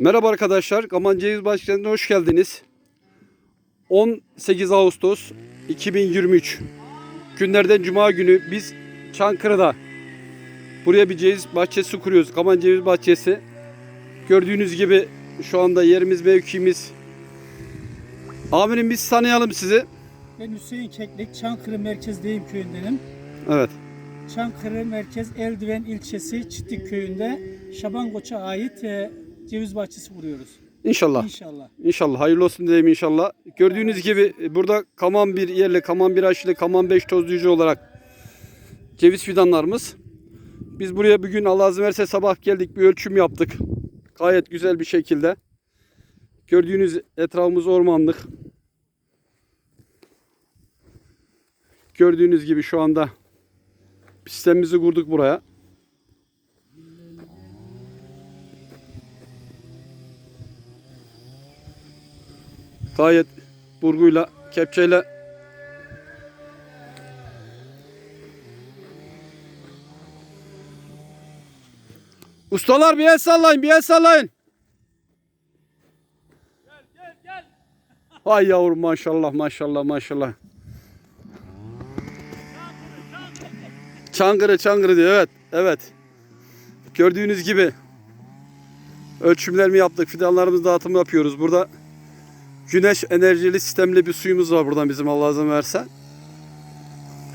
Merhaba arkadaşlar. Kaman Ceviz Bahçesi'ne hoş geldiniz. 18 Ağustos 2023 günlerden Cuma günü biz Çankırı'da buraya bir ceviz bahçesi kuruyoruz. Kaman Ceviz Bahçesi. Gördüğünüz gibi şu anda yerimiz mevkimiz. Amirim biz tanıyalım sizi. Ben Hüseyin Keklik, Çankırı Merkezdeyim köyündenim. Evet. Çankırı Merkez Eldiven ilçesi Çitlik köyünde Şaban Koç'a ait e, ceviz bahçesi kuruyoruz. İnşallah. İnşallah. İnşallah hayırlı olsun diyeyim inşallah. Gördüğünüz gibi e, burada kaman bir yerle, kaman bir aşılı, kaman beş tozlayıcı olarak ceviz fidanlarımız. Biz buraya bugün Allah izin verirse sabah geldik bir ölçüm yaptık. Gayet güzel bir şekilde. Gördüğünüz etrafımız ormanlık. Gördüğünüz gibi şu anda sistemimizi kurduk buraya. Gayet burguyla, kepçeyle Ustalar bir el sallayın, bir el sallayın. Gel, gel, gel. Ay yavrum maşallah, maşallah, maşallah. Çankırı, Çankırı diyor, evet, evet. Gördüğünüz gibi ölçümlerimi yaptık, fidanlarımız dağıtımı yapıyoruz. Burada güneş enerjili sistemli bir suyumuz var buradan bizim Allah izin verse.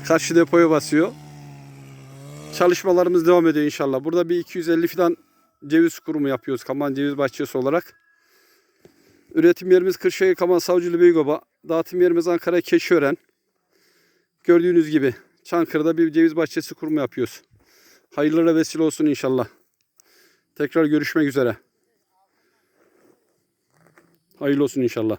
Karşı depoya basıyor. Çalışmalarımız devam ediyor inşallah. Burada bir 250 fidan ceviz kurumu yapıyoruz Kaman Ceviz Bahçesi olarak. Üretim yerimiz Kırşehir Kaman Savcılı Beygoba. Dağıtım yerimiz Ankara Keşiören. Gördüğünüz gibi Çankırı'da bir ceviz bahçesi kurumu yapıyoruz. Hayırlara vesile olsun inşallah. Tekrar görüşmek üzere. Hayırlı olsun inşallah.